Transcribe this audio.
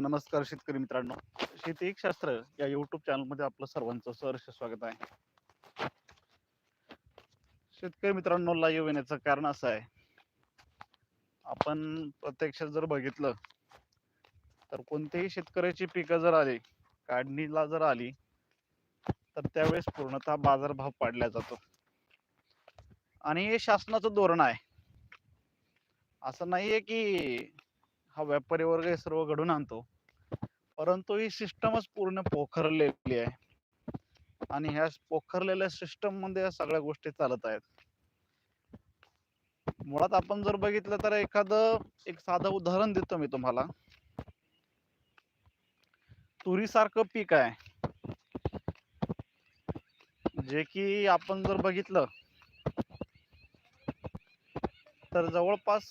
नमस्कार शेतकरी मित्रांनो. शेती एक शास्त्र या युट्यूब चॅनलमध्ये आपलं सर्वांचं सहर्ष स्वागत आहे. शेतकरी मित्रांनो लाईव्ह येण्याचं कारण असं आहे. आपण प्रत्यक्षात जर बघितलं तर कोणतेही शेतकऱ्याची पिकं जर आली काढणीला जर आली तर त्यावेळेस पूर्णतः बाजारभाव पाडला जातो. आणि हे शासनाचं धोरण आहे. असं नाहीये की हा व्यापारी वर्ग हे सर्व घडून आणतो. परंतु ही सिस्टमच पूर्ण पोखरलेली आहे. आणि ह्या पोखरलेल्या सिस्टममध्ये या सगळ्या गोष्टी चालत आहेत. मुळात आपण जर बघितलं तर एखादं एक साधं उदाहरण देतो मी तुम्हाला. तुरीसारखं पीक आहे. जे की आपण जर बघितलं तर जवळपास